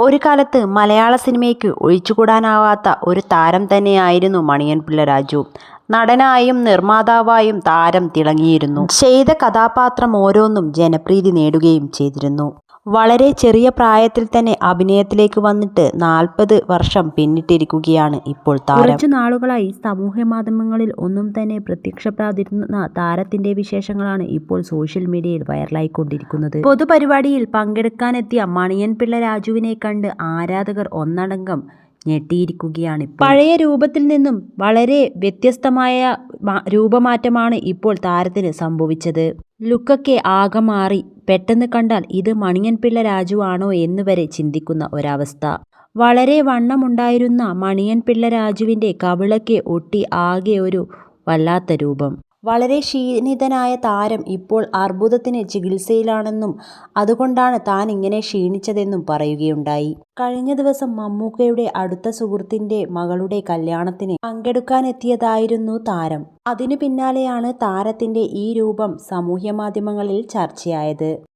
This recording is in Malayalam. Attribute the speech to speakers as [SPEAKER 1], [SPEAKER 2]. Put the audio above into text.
[SPEAKER 1] ഒരു കാലത്ത് മലയാള സിനിമയ്ക്ക് ഒഴിച്ചുകൂടാനാവാത്ത ഒരു താരം തന്നെയായിരുന്നു മണിയൻ പിള്ള രാജു. നടനായും നിർമ്മാതാവായും താരം തിളങ്ങിയിരുന്നു. ചെയ്ത കഥാപാത്രം ഓരോന്നും ജനപ്രീതി നേടുകയും ചെയ്തിരുന്നു. വളരെ ചെറിയ പ്രായത്തിൽ തന്നെ അഭിനയത്തിലേക്ക് വന്നിട്ട് നാൽപ്പത് വർഷം പിന്നിട്ടിരിക്കുകയാണ് ഇപ്പോൾ താരം. കുറച്ചു നാളുകളായി സമൂഹ മാധ്യമങ്ങളിൽ ഒന്നും തന്നെ പ്രത്യക്ഷപ്പെടാതിരുന്ന താരത്തിന്റെ വിശേഷങ്ങളാണ് ഇപ്പോൾ സോഷ്യൽ മീഡിയയിൽ വൈറലായിക്കൊണ്ടിരിക്കുന്നത്. പൊതുപരിപാടിയിൽ പങ്കെടുക്കാനെത്തിയ മണിയൻ പിള്ള രാജുവിനെ കണ്ട് ആരാധകർ ഒന്നടങ്കം ഞെട്ടിയിരിക്കുകയാണ് പഴയ രൂപത്തിൽ നിന്നും വളരെ വ്യത്യസ്തമായ രൂപമാറ്റമാണ് ഇപ്പോൾ താരത്തിന് സംഭവിച്ചത്. ലുക്കൊക്കെ ആകെ മാറി പെട്ടെന്ന് കണ്ടാൽ ഇത് മണിയൻ പിള്ള രാജു ആണോ എന്ന് വരെ ചിന്തിക്കുന്ന ഒരവസ്ഥ. വളരെ വണ്ണമുണ്ടായിരുന്ന മണിയൻ പിള്ള രാജുവിന്റെ കവിളൊക്കെ ഒട്ടി ആകെ ഒരു വല്ലാത്ത രൂപം. വളരെ ക്ഷീണിതനായ താരം ഇപ്പോൾ അർബുദത്തിന് ചികിത്സയിലാണെന്നും അതുകൊണ്ടാണ് താൻ ഇങ്ങനെ ക്ഷീണിച്ചതെന്നും പറയുകയുണ്ടായി. കഴിഞ്ഞ ദിവസം മമ്മൂക്കയുടെ അടുത്ത സുഹൃത്തിന്റെ മകളുടെ കല്യാണത്തിന് പങ്കെടുക്കാനെത്തിയതായിരുന്നു താരം. അതിനു പിന്നാലെയാണ് താരത്തിന്റെ ഈ രൂപം സാമൂഹ്യ മാധ്യമങ്ങളിൽ ചർച്ചയായത്.